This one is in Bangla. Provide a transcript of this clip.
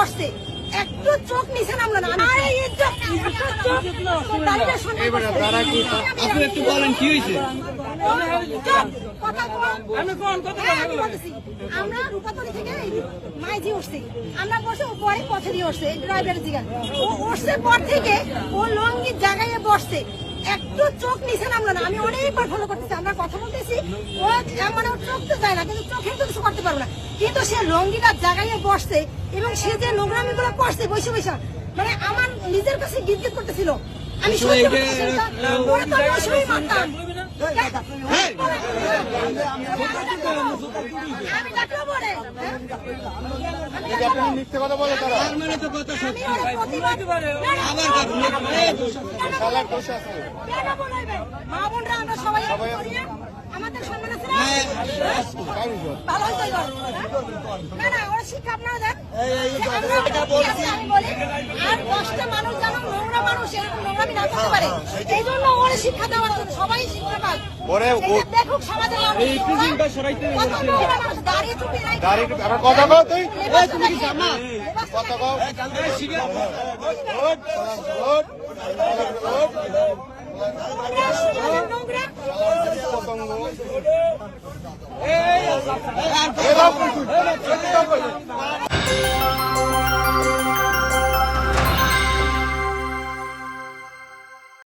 বসছে একটু চোখ নিচে নামলো না। আমার। আপনি একটু বলেন কি হয়েছে? রূপাতলি থেকে মাইজি উঠছি। আমরা বসে পরে পথে দিয়ে উঠছে ড্রাইভারের দিকে। ও উঠছে পর থেকে ও লঙ্গির জায়গায় বসছে। একটু চোখ নিচে নামলো না আমি অনেকবার ফলো করতেছি আমরা কথা বলতেছি ও মানে চোখ তো যায় না কিন্তু চোখে তো কিছু করতে পারব না কিন্তু সে লঙ্গিটার জায়গায় বসছে এবং সে যে নোংরামি গুলো করছে বসে বসে মানে আমার নিজের কাছে গিরগিট করতেছিল আমি তো আমি বলে, হ্যাঁ? মানে? আমাদের সম্মান আছে না? হ্যাঁ? এবার, হ্যাঁ? না, না, ওরা শিক্ষা আপনারা দেন। আর দশটা মানুষ যেন নোংরা মানুষ এরকম নোংরামি না করতে পারে। এই জন্য ওরা শিক্ষা দেওয়ার জন্য সবাই শিক্ষা দেখুক দাঁড়িয়ে চুপি নাই। কথা কও তুই। কথা কও পতঙ্গ। বাবু,